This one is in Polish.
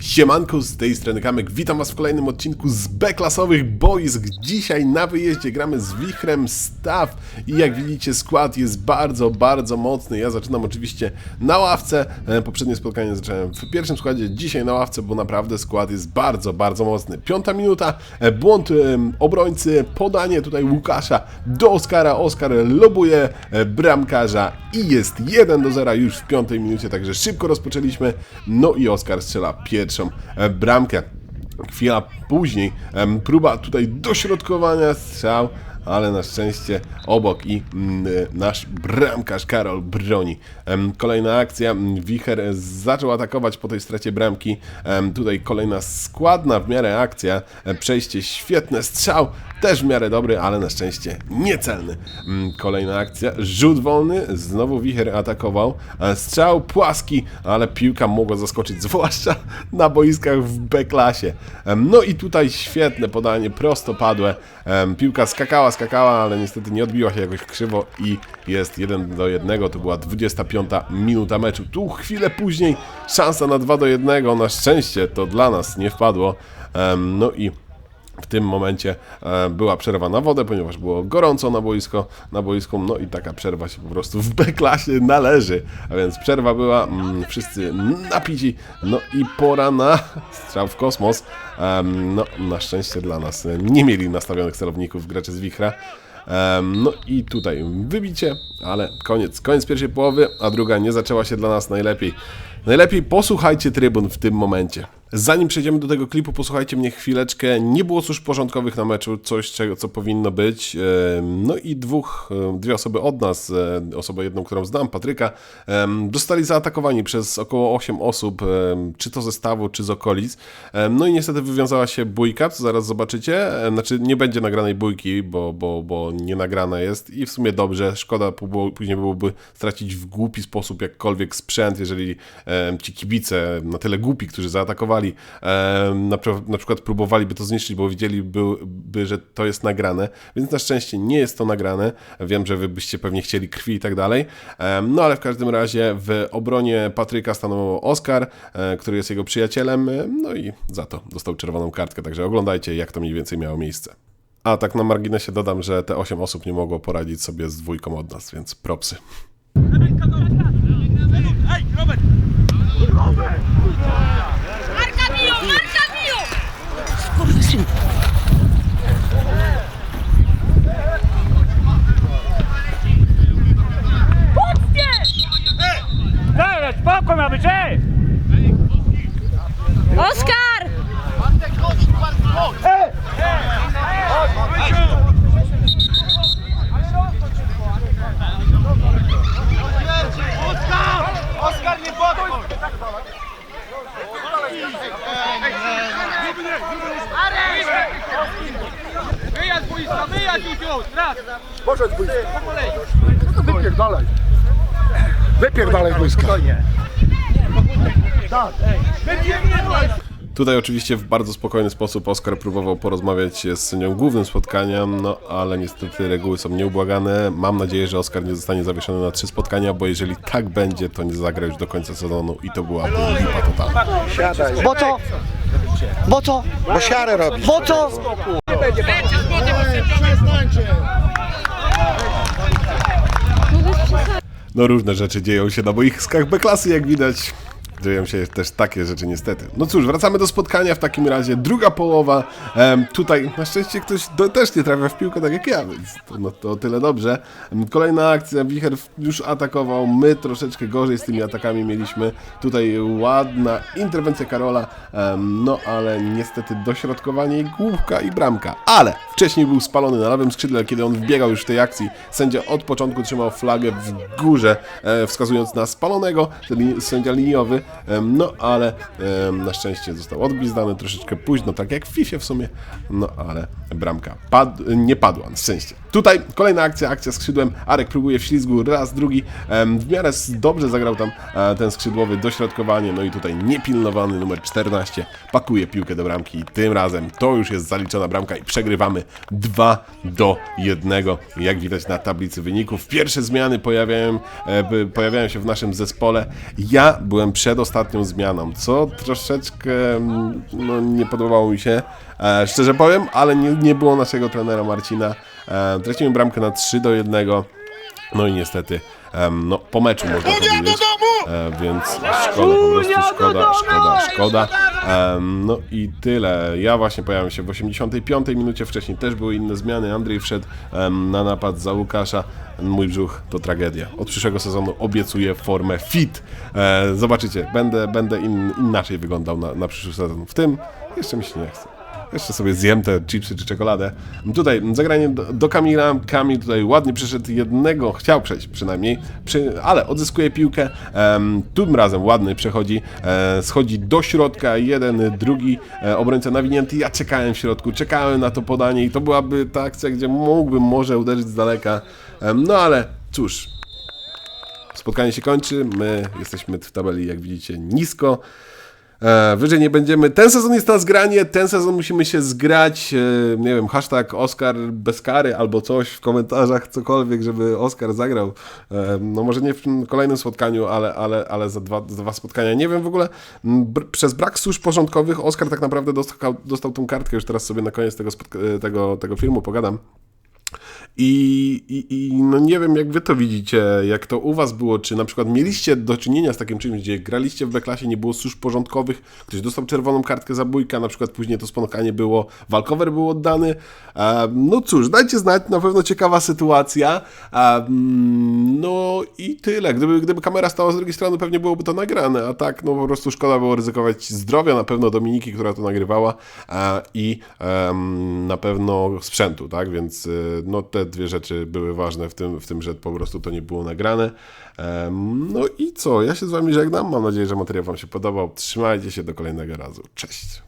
Siemanko, z tej strony Kamek, witam was w kolejnym odcinku z B-klasowych boisk. Dzisiaj na wyjeździe gramy z Wichrem Staw i jak widzicie skład jest bardzo, bardzo mocny. Ja zaczynam oczywiście na ławce, E, poprzednie spotkanie zacząłem w pierwszym składzie, dzisiaj na ławce, bo naprawdę skład jest bardzo, bardzo mocny. Piąta minuta, e, błąd em, obrońcy, podanie tutaj Łukasza do Oskara, Oskar lobuje e, bramkarza i jest 1 do 0 już w piątej minucie, także szybko rozpoczęliśmy. No i Oskar strzela pierwszą e, bramkę. Chwila później próba tutaj dośrodkowania strzał, ale na szczęście obok i mm, y, nasz bramkarz Karol broni. Kolejna akcja, Wicher e, zaczął atakować po tej stracie bramki. Tutaj kolejna składna w miarę akcja, E, przejście świetne, strzał też w miarę dobry, ale na szczęście niecelny. Mm, Kolejna akcja, rzut wolny, znowu Wicher atakował, E, strzał płaski, ale piłka mogła zaskoczyć, zwłaszcza na boiskach w B-klasie. Em, No i tutaj świetne podanie, prostopadłe, Em, piłka skakała, skakała, ale niestety nie odbiła się jakoś krzywo i jest 1 do 1, to była 25 minuta meczu. Tu chwilę później szansa na 2 do 1, na szczęście to dla nas nie wpadło. No i w tym momencie e, była przerwa na wodę, ponieważ było gorąco na boisko, na boisku, no i taka przerwa się po prostu w B-klasie należy. A więc przerwa była, mm, wszyscy napici, no i pora na strzał w kosmos. No, na szczęście dla nas nie mieli nastawionych celowników gracze z Wichra. No i tutaj wybicie, ale koniec, koniec pierwszej połowy, a druga nie zaczęła się dla nas najlepiej. Najlepiej posłuchajcie trybun w tym momencie. Zanim przejdziemy do tego klipu, posłuchajcie mnie chwileczkę. Nie było służb porządkowych na meczu, coś czego, co powinno być. No i dwóch, dwie osoby od nas, osobę jedną, którą znam, Patryka, zostali zaatakowani przez około 8 osób, czy to ze stawu, czy z okolic. No i niestety wywiązała się bójka, co zaraz zobaczycie. Znaczy nie będzie nagranej bójki, bo, bo, bo nie nagrana jest i w sumie dobrze. Szkoda później byłoby stracić w głupi sposób jakkolwiek sprzęt, jeżeli ci kibice na tyle głupi, którzy zaatakowali, em, na, pr- na przykład próbowaliby to zniszczyć, bo widzieliby, by, że to jest nagrane, więc na szczęście nie jest to nagrane. Wiem, że wy byście pewnie chcieli krwi i tak dalej. Em, No ale w każdym razie w obronie Patryka stanął Oskar, e, który jest jego przyjacielem, e, no i za to dostał czerwoną kartkę, także oglądajcie jak to mniej więcej miało miejsce. A tak na marginesie dodam, że te 8 osób nie mogło poradzić sobie z dwójką od nas, więc propsy. 도망가지요! Poszedł z boiska. No to wypierdalaj. Wypierdalaj z boiska. Tutaj oczywiście w bardzo spokojny sposób Oskar próbował porozmawiać z sędzią głównym spotkania, no ale niestety reguły są nieubłagane. Mam nadzieję, że Oskar nie zostanie zawieszony na trzy spotkania, bo jeżeli tak będzie, to nie zagra już do końca sezonu i to byłaby lipa totalna. Siadaj. Bo co? Bo co? Bo siarę robisz. Bo co? No różne rzeczy dzieją się na boiskach B-klasy, jak widać. Dzieją się też takie rzeczy niestety. No cóż, wracamy do spotkania w takim razie. Druga połowa. Tutaj na szczęście ktoś do, też nie trafia w piłkę tak jak ja, więc to, no, to tyle dobrze. Kolejna akcja. Wicher już atakował. My troszeczkę gorzej z tymi atakami mieliśmy. Tutaj ładna interwencja Karola. No ale niestety dośrodkowanie i główka i bramka. Ale wcześniej był spalony na lewym skrzydle, kiedy on wbiegał już w tej akcji. Sędzia od początku trzymał flagę w górze, e, wskazując na spalonego, czyli sędzia liniowy. No ale na szczęście został odgwizdany troszeczkę późno, tak jak w FIFA w sumie. No ale bramka pad nie padła, na szczęście. Tutaj kolejna akcja, akcja skrzydłem. Arek próbuje w ślizgu raz, drugi. W miarę dobrze zagrał tam e, ten skrzydłowy dośrodkowanie. No i tutaj niepilnowany numer 14 pakuje piłkę do bramki. I tym razem to już jest zaliczona bramka i przegrywamy 2 do 1. Jak widać na tablicy wyników. Pierwsze zmiany pojawiają, e, pojawiają się w naszym zespole. Ja byłem przed ostatnią zmianą, co troszeczkę mm, no, nie podobało mi się, e, szczerze powiem, ale nie, nie było naszego trenera Marcina. E, tracimy bramkę na 3 do 1. No i niestety, em, no po meczu można powiedzieć, e, więc szkoda, po prostu szkoda, szkoda, szkoda. Em, no i tyle. Ja właśnie pojawiłem się w 85 minucie, wcześniej też były inne zmiany. Andrzej wszedł em, na napad za Łukasza. Mój brzuch to tragedia. Od przyszłego sezonu obiecuję formę fit. E, zobaczycie, będę, będę in, inaczej wyglądał na, na przyszły sezon. W tym jeszcze mi się nie chce. Jeszcze sobie zjem te chipsy czy czekoladę. Tutaj zagranie do, do Kamila. Kamil tutaj ładnie przyszedł jednego, chciał przejść przynajmniej, przy, ale odzyskuje piłkę. Em, tym razem ładny przechodzi, e, schodzi do środka, jeden, drugi e, obrońca nawinięty. Ja czekałem w środku, czekałem na to podanie i to byłaby ta akcja, gdzie mógłbym może uderzyć z daleka. No ale cóż, spotkanie się kończy. My jesteśmy w tabeli, jak widzicie, nisko. E, wyżej nie będziemy. Ten sezon jest na zgranie, ten sezon musimy się zgrać. E, nie wiem, hashtag Oscar bez kary albo coś w komentarzach, cokolwiek, żeby Oscar zagrał. E, no może nie w kolejnym spotkaniu, ale, ale, ale za, dwa, za dwa spotkania. Nie wiem w ogóle, br- przez brak służb porządkowych Oscar tak naprawdę dostał, dostał tą kartkę. Już teraz sobie na koniec tego, spotka- tego, tego filmu pogadam. I, i, I no nie wiem, jak wy to widzicie, jak to u was było, czy na przykład mieliście do czynienia z takim czymś, gdzie graliście w B-klasie, nie było służb porządkowych, ktoś dostał czerwoną kartkę zabójka, na przykład później to spotkanie było, walkover był oddany. E, no cóż, dajcie znać, na pewno ciekawa sytuacja. E, no i tyle. Gdyby, gdyby kamera stała z drugiej strony, pewnie byłoby to nagrane, a tak, no po prostu szkoda było ryzykować zdrowia, na pewno Dominiki, która to nagrywała e, i na pewno sprzętu, tak, więc y, no te dwie rzeczy były ważne w tym, w tym, że po prostu to nie było nagrane. No i co, ja się z wami żegnam, mam nadzieję, że materiał wam się podobał, trzymajcie się. Do kolejnego razu, cześć!